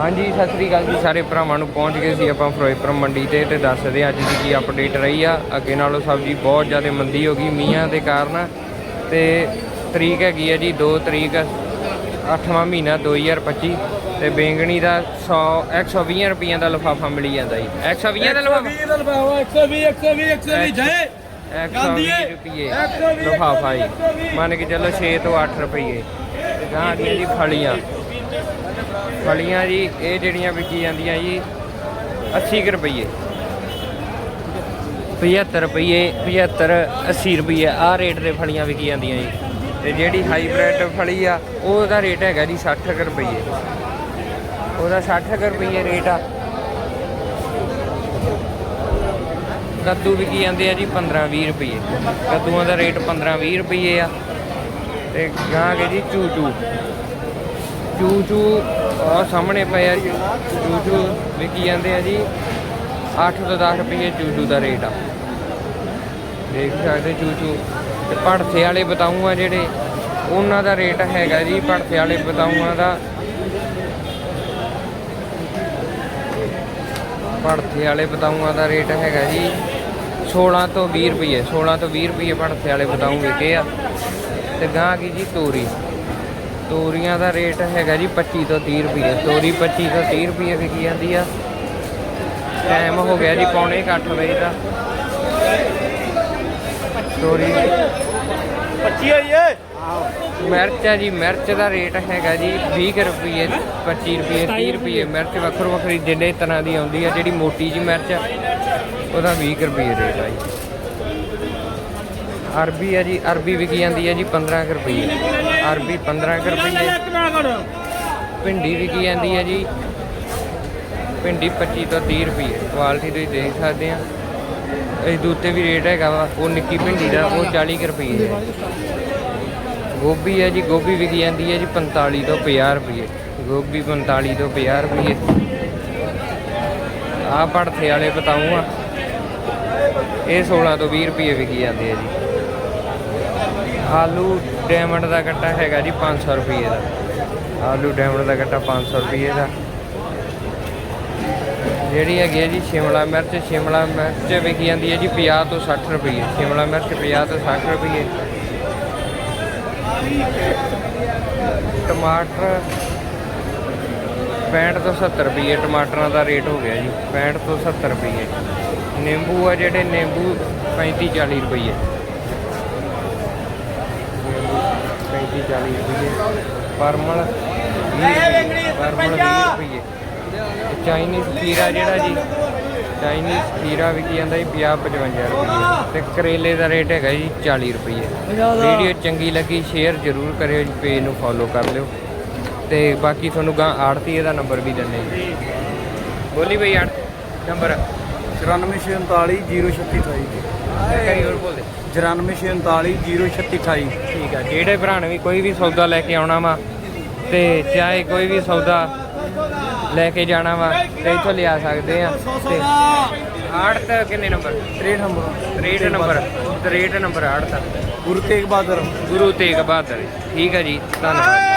ਹਾਂਜੀ ਸਤਿ ਸ੍ਰੀ ਅਕਾਲ ਜੀ ਸਾਰੇ ਭਰਾਵਾਂ ਨੂੰ ਪਹੁੰਚ ਗਏ ਸੀ ਆਪਾਂ ਫਿਰੋਜ਼ਪੁਰ ਮੰਡੀ ਤੇ ਤੇ ਦੱਸਦੇ ਅੱਜ ਦੀ ਕੀ ਅਪਡੇਟ ਰਹੀ ਆ ਅੱਗੇ ਨਾਲੋਂ ਸਬਜ਼ੀ ਬਹੁਤ ਜ਼ਿਆਦਾ ਮੰਦੀ ਹੋ ਗਈ ਮੀਂਹਾਂ ਦੇ ਕਾਰਨ ਤੇ ਤਰੀਕ ਹੈਗੀ ਹੈ ਜੀ 2 ਤਰੀਕ 8ਵਾਂ ਮਹੀਨਾ 2025 ਤੇ ਬੈਂਗਣੀ ਦਾ 100 120 ਰੁਪਈਆਂ ਦਾ ਲਫਾਫਾ ਮਿਲੀ ਜਾਂਦਾ ਜੀ 120 ਦਾ ਲਫਾਫਾ 120 ਦਾ ਲਫਾਫਾ 120 120 120 ਜੈ 120 ਰੁਪਏ ਲਫਾਫਾ ਜੀ ਮੰਨ ਕੇ ਚੱਲੋ 6 ਤੋਂ 8 ਰੁਪਏ ਤੇ ਗਾਂ ਆ ਗਈਆਂ ਜੀ ਫਲੀਆਂ ਫਲੀਆਂ ਜੀ, ਇਹ ਜਿਹੜੀਆਂ ਵਿਕੀ ਜਾਂਦੀਆਂ ਜੀ 80 ਕੁ ਰੁਪਏ 75 ਰੁਪਏ 75 80 ਰੁਪਏ ਆਹ ਰੇਟ ਦੇ ਫਲੀਆਂ ਵਿਕੀ ਜਾਂਦੀਆਂ ਜੀ। ਤੇ ਜਿਹੜੀ ਹਾਈਬ੍ਰਿਡ ਫਲੀ ਆ, ਉਹਦਾ ਰੇਟ ਹੈਗਾ ਜੀ 60 ਕੁ ਰੁਪਏ ਉਹਦਾ 60 ਕੁ ਰੁਪਏ ਰੇਟ ਆ। ਕੱਦੂ ਵਿਕੀ ਜਾਂਦੇ ਆ ਜੀ 15 20 ਰੁਪਏ ਕੱਦੂਆਂ ਦਾ ਰੇਟ 15 20 ਰੁਪਏ ਆ। ਤੇ ਗਾਂ ਕੇ ਜੀ ਚੂ ਚੂ ਚੂ ਚੂ ਆ ਸਾਹਮਣੇ ਪਏ ਆ ਜੀ ਚੂ ਵਿਕੀ ਜਾਂਦੇ ਆ ਜੀ। 8 ਤੋਂ 10 ਰੁਪਏ ਚੂ ਦਾ ਰੇਟ ਆ। ਦੇਖ ਸਕਦੇ ਚੂ ਚੂ ਤੇ ਭੜਥੇ ਵਾਲੇ ਬਤਾਊਆਂ ਜਿਹੜੇ, ਉਹਨਾਂ ਦਾ ਰੇਟ ਹੈਗਾ ਜੀ, ਭੜਥੇ ਵਾਲੇ ਬਤਾਊਆਂ ਦਾ। ਭੜਥੇ ਵਾਲੇ ਬਤਾਊਆਂ ਦਾ ਰੇਟ ਹੈਗਾ ਜੀ 16 ਤੋਂ 20 ਰੁਪਏ 16 ਤੋਂ 20 ਰੁਪਏ ਭੜਥੇ ਵਾਲੇ ਬਤਾਊ ਵਿਕੇ ਆ। ਤੇ ਗਾਂ ਕੀ ਜੀ, ਤੋਰੀ। ਤੋਰੀਆਂ ਦਾ ਰੇਟ ਹੈਗਾ ਜੀ 25 ਤੋਂ 30 ਰੁਪਏ। ਤੋਰੀ 25 ਤੋਂ 30 ਰੁਪਏ ਵਿਕੀ ਜਾਂਦੀ ਆ। ਟਾਈਮ ਹੋ ਗਿਆ ਜੀ ਪੌਣੇ 8 ਵਜੇ ਦਾ। ਤੋਰੀ 25 ਹੈ ਇਹ? ਮਿਰਚ ਆ ਜੀ ਮਿਰਚ ਦਾ ਰੇਟ ਹੈਗਾ ਜੀ 20 ਕੁ ਰੁਪਏ 25 ਰੁਪਏ 30 ਰੁਪਏ। ਮਿਰਚ ਵੱਖਰੋ ਵੱਖਰੀ ਜਿੰਨੇ ਤਰ੍ਹਾਂ ਦੀ ਆਉਂਦੀ ਆ ਜਿਹੜੀ ਮੋਟੀ ਜੀ ਮਿਰਚ ਆ ਉਹਦਾ 20 ਕੁ ਰੁਪਏ ਰੇਟ ਆ ਜੀ। ਅਰਬੀ ਆ ਜੀ ਅਰਬੀ ਵਿਕੀ ਜਾਂਦੀ ਆ ਜੀ 15 ਕੁ ਰੁਪਏ। ਅਰਬੀ 15 ਕੁ ਰੁਪਏ ਭਿੰਡੀ ਵਿਕੀ ਜਾਂਦੀ ਹੈ ਜੀ? ਭਿੰਡੀ 25 ਤੋਂ 30 ਰੁਪਏ। ਕੁਆਲਿਟੀ ਤੁਸੀਂ ਦੇਖ ਸਕਦੇ ਆ। ਇਸ ਦੂਤੇ ਵੀ ਰੇਟ ਹੈਗਾ ਵਾ। ਉਹ ਨਿੱਕੀ ਭਿੰਡੀ ਦਾ, ਉਹ 40 ਕੁ ਰੁਪਏ ਹੈ। ਗੋਭੀ ਹੈ ਜੀ, ਗੋਭੀ ਵਿਕੀ ਜਾਂਦੀ ਹੈ ਜੀ 45 ਤੋਂ 50 ਰੁਪਏ। ਗੋਭੀ 45 ਤੋਂ 50 ਰੁਪਏ। ਆਹ ਭੜਥੇ ਵਾਲੇ ਬਤਾਊ ਆ। ਇਹ 16 ਤੋਂ 20 ਰੁਪਏ ਵਿਕੀ ਜਾਂਦੇ ਆ ਜੀ। ਆਲੂ ਡਾਇਮੰਡ ਦਾ ਕੱਟਾ ਹੈਗਾ ਜੀ 500 ਰੁਪਏ ਦਾ। ਆਲੂ ਡਾਇਮੰਡ ਦਾ ਕੱਟਾ 500 ਰੁਪਏ ਦਾ। ਜਿਹੜੀ ਹੈਗੀ ਹੈ ਜੀ ਸ਼ਿਮਲਾ ਮਿਰਚ ਸ਼ਿਮਲਾ ਮਿਰਚ ਵਿਕੀ ਜਾਂਦੀ ਹੈ ਜੀ 50 ਤੋਂ 60 ਰੁਪਏ। ਸ਼ਿਮਲਾ ਮਿਰਚ 50 ਤੋਂ 60 ਰੁਪਏ। ਟਮਾਟਰ 65 ਤੋਂ 70 ਰੁਪਏ, ਟਮਾਟਰਾਂ ਦਾ ਰੇਟ ਹੋ ਗਿਆ ਜੀ 65 ਤੋਂ 70 ਰੁਪਏ। ਨਿੰਬੂ ਆ ਜਿਹੜੇ, ਨਿੰਬੂ 35 40 ਰੁਪਏ। 35 40 ਰੁਪਏ ਪਰਮਲ ਪਰਮਲ 20 ਰੁਪਏ ਚਾਈਨੀਜ਼ ਖੀਰਾ ਜਿਹੜਾ ਜੀ ਚਾਈਨੀਜ਼ ਖੀਰਾ ਵੀ ਕੀ ਜਾਂਦਾ ਜੀ 50 55 ਰੁਪਏ ਤੇ ਕਰੇਲੇ ਦਾ ਰੇਟ ਹੈਗਾ ਜੀ 40 ਰੁਪਏ ਵੀਡੀਓ ਚੰਗੀ ਲੱਗੀ ਸ਼ੇਅਰ ਜ਼ਰੂਰ ਕਰਿਓ ਜੀ ਪੇਜ ਨੂੰ ਫੋਲੋ ਕਰ ਲਿਓ। ਤੇ ਬਾਕੀ ਤੁਹਾਨੂੰ ਗਾਂ ਆੜਤੀ ਦਾ ਨੰਬਰ ਵੀ ਦਿੰਨੇ ਜੀ। ਬੋਲੀ ਬਈ ਆੜ ਨੰਬਰ। 9443 0623 ਜੀ 9443903628 ਠੀਕ ਹੈ ਜਿਹੜੇ ਭਰਾ ਨੇ ਵੀ ਕੋਈ ਵੀ ਸੌਦਾ ਲੈ ਕੇ ਆਉਣਾ ਵਾ ਤੇ ਚਾਹੇ ਕੋਈ ਵੀ ਸੌਦਾ ਲੈ ਕੇ ਜਾਣਾ ਵਾ ਤੇ ਇੱਥੋਂ ਲਿਆ ਸਕਦੇ ਆ। ਤੇ ਆੜਤ ਕਿੰਨੇ ਨੰਬਰ? 63 ਨੰਬਰ। 63 ਨੰਬਰ। 63 ਨੰਬਰ ਆੜਤ ਗੁਰੂ ਤੇਗ ਬਹਾਦਰ। ਗੁਰੂ ਤੇਗ ਬਹਾਦਰ। ਠੀਕ ਹੈ ਜੀ। ਧੰਨਵਾਦ।